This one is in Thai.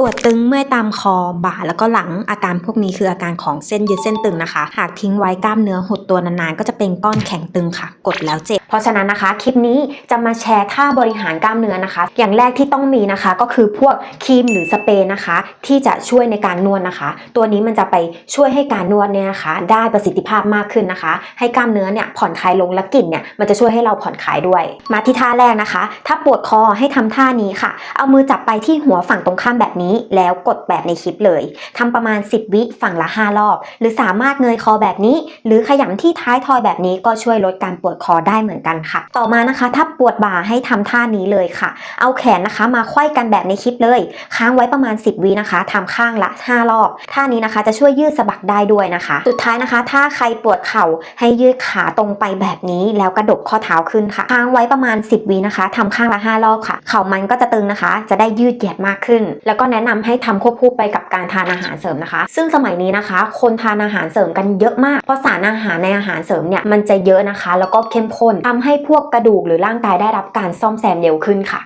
ปวดตึงเมื่อยตามคอบ่าแล้วก็หลังอาการพวกนี้คืออาการของเส้นยืดเส้นตึงนะคะ หากทิ้งไว้กล้ามเนื้อหดตัวนานๆ ก็จะเป็นก้อนแข็งตึงค่ะ กดแล้วเจ็บเพราะฉะนั้นนะคะคลิปนี้จะมาแชร์ท่าบริหารกล้ามเนื้อนะคะ อย่างแรกที่ต้องมีนะคะก็คือพวกครีมหรือสเปรย์นะคะ ที่จะช่วยในการนวดนะคะ ตัวนี้มันจะไปช่วยให้การนวดเนี่ยนะคะได้ประสิทธิภาพมากขึ้นนะคะ ให้กล้ามเนื้อเนี่ยผ่อนคลายลงและกลิ่นเนี่ยมันจะช่วยให้เราผ่อนคลายด้วย มาที่ท่าแรกนะคะ ถ้าปวดคอให้ทำท่านี้ค่ะ เอามือจับไปที่หัวฝั่งตรงข้ามแบบนี้ แล้วกดแบบในคลิปเลยทำประมาณ 10 วิฝั่งละ 5 รอบ หรือสามารถเงยคอแบบนี้ หรือขยำที่ท้ายทอยแบบนี้ก็ช่วยลดการปวดคอได้เหมือนกันค่ะ ต่อมานะคะถ้าปวดบ่าให้ทำท่านี้เลยค่ะ เอาแขนนะคะมาไขว้กันแบบในคลิปเลย ค้างไว้ประมาณ 10วินะคะทำข้างละ 5 รอบ ท่านี้นะคะจะช่วยยืดสะบักได้ด้วยนะคะ สุดท้ายนะคะ ถ้าใครปวดเข่าให้ยืดขาตรงไปแบบนี้ แล้วกระดกข้อเท้าขึ้นค่ะ ค้างไว้ประมาณ 10วินะคะทำข้างละ 5 รอบค่ะ เข่ามันก็จะตึงนะคะ จะได้ยืดเหยียดมากขึ้น แล้วก็แนะนำให้ทำควบคู่ไปกับการทานอาหารเสริมนะคะ ซึ่งสมัยนี้นะคะ คนทานอาหารเสริมกันเยอะมาก เพราะสารอาหารในอาหารเสริมเนี่ยมันจะเยอะนะคะ แล้วก็เข้มข้นทำให้พวกกระดูกหรือร่างกายได้รับการซ่อมแซมเร็วขึ้นค่ะ